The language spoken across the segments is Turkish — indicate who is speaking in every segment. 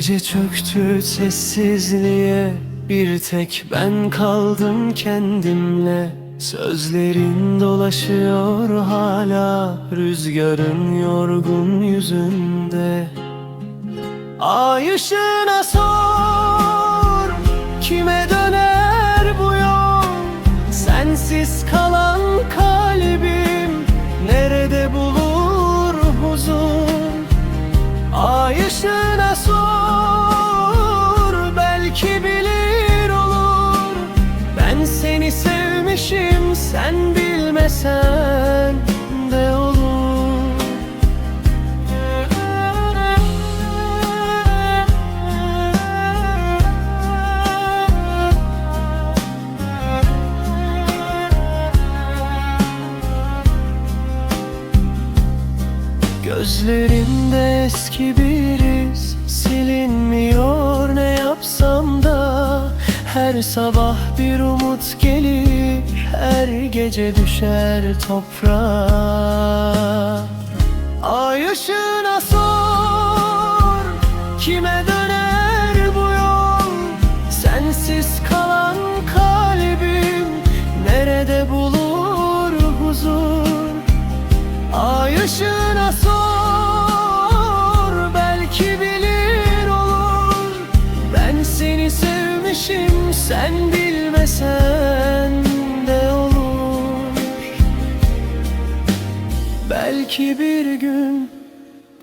Speaker 1: Gece çöktü sessizliğe Bir tek ben kaldım kendimle. Sözlerin dolaşıyor hala Rüzgarın yorgun yüzünde. Ay ışığına Sen bilmesen de olur. Gözlerimde eski bir iz Silinmiyor ne Her sabah bir umut gelir Her gece düşer toprağa. Ay ışığına sor Kime döner bu yol? Sensiz kalan kalbim Nerede bulur huzur? Ay ışığına sor Belki bilir olur. Ben seni sevmişim Sen bilmesen de olur. Belki bir gün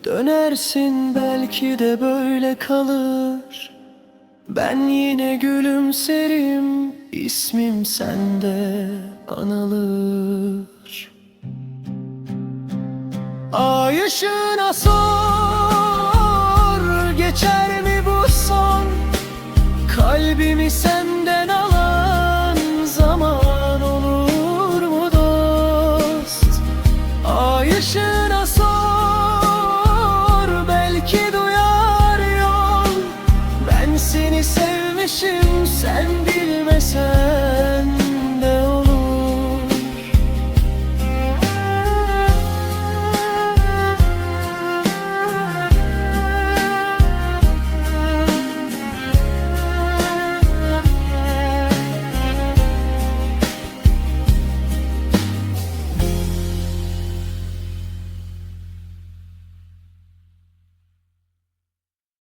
Speaker 1: Dönersin belki de böyle kalır. Ben yine gülümserim ismim sende anılır. Ay ışığına sor Geçer mi Kalbimi senden